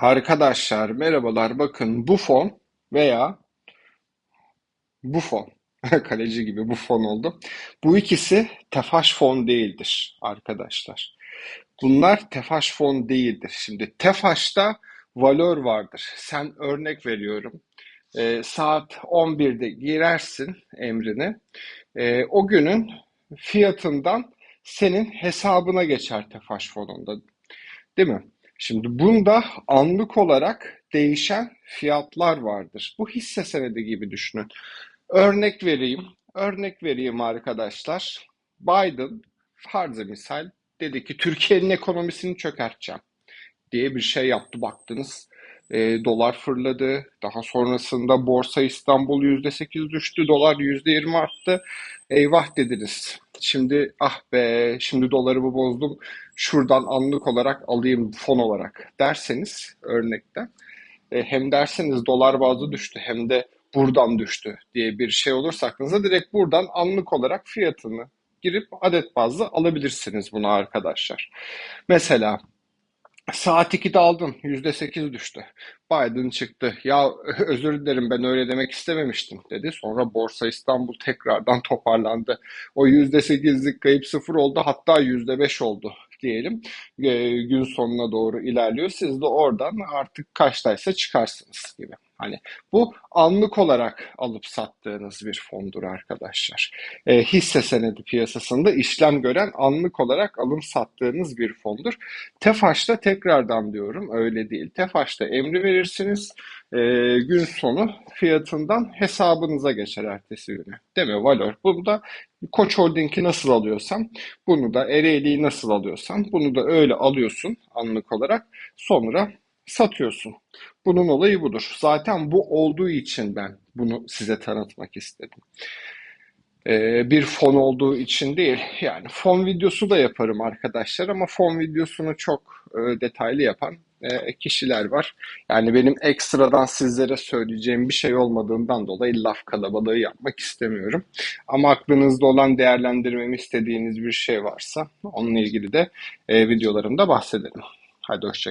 Arkadaşlar merhabalar. Bakın bu fon veya bu fon. Kaleci gibi bu fon oldu. Bu ikisi tefaş fon değildir arkadaşlar. Bunlar tefaş fon değildir. Şimdi tefaşta valör vardır. Sen örnek veriyorum. Ee, saat 11'de girersin emrini. Ee, o günün fiyatından senin hesabına geçer tefaş fonunda. Değil mi? Şimdi bunda anlık olarak değişen fiyatlar vardır. Bu hisse senedi gibi düşünün. Örnek vereyim. Örnek vereyim arkadaşlar. Biden farzı misal dedi ki Türkiye'nin ekonomisini çökerteceğim diye bir şey yaptı baktınız. E, dolar fırladı. Daha sonrasında Borsa İstanbul %8 düştü. Dolar %20 arttı. Eyvah dediniz. Şimdi ah be şimdi dolarımı bozdum. Şuradan anlık olarak alayım fon olarak derseniz örnekten. E, hem derseniz dolar bazlı düştü hem de buradan düştü diye bir şey olursa aklınıza direkt buradan anlık olarak fiyatını girip adet bazlı alabilirsiniz bunu arkadaşlar. Mesela Saat 2'de aldın. %8 düştü. Biden çıktı. Ya özür dilerim ben öyle demek istememiştim dedi. Sonra Borsa İstanbul tekrardan toparlandı. O %8'lik kayıp sıfır oldu. Hatta %5 oldu diyelim. E, gün sonuna doğru ilerliyor. Siz de oradan artık kaçtaysa çıkarsınız gibi. Hani bu anlık olarak alıp sattığınız bir fondur arkadaşlar. E, hisse senedi piyasasında işlem gören anlık olarak alım sattığınız bir fondur. Tefaş'ta tekrardan diyorum öyle değil. Tefaş'ta emri verirsiniz. E, gün sonu fiyatından hesabınıza geçer ertesi güne. Değil mi? Valor. Bunda Koç Holding'i nasıl alıyorsan bunu da Ereğli'yi nasıl alıyorsan bunu da öyle alıyorsun anlık olarak. Sonra satıyorsun. Bunun olayı budur. Zaten bu olduğu için ben bunu size tanıtmak istedim. Ee, bir fon olduğu için değil. Yani fon videosu da yaparım arkadaşlar ama fon videosunu çok e, detaylı yapan e, kişiler var. Yani benim ekstradan sizlere söyleyeceğim bir şey olmadığından dolayı laf kalabalığı yapmak istemiyorum. Ama aklınızda olan değerlendirmemi istediğiniz bir şey varsa onunla ilgili de e, videolarımda bahsedelim. Hadi hoşça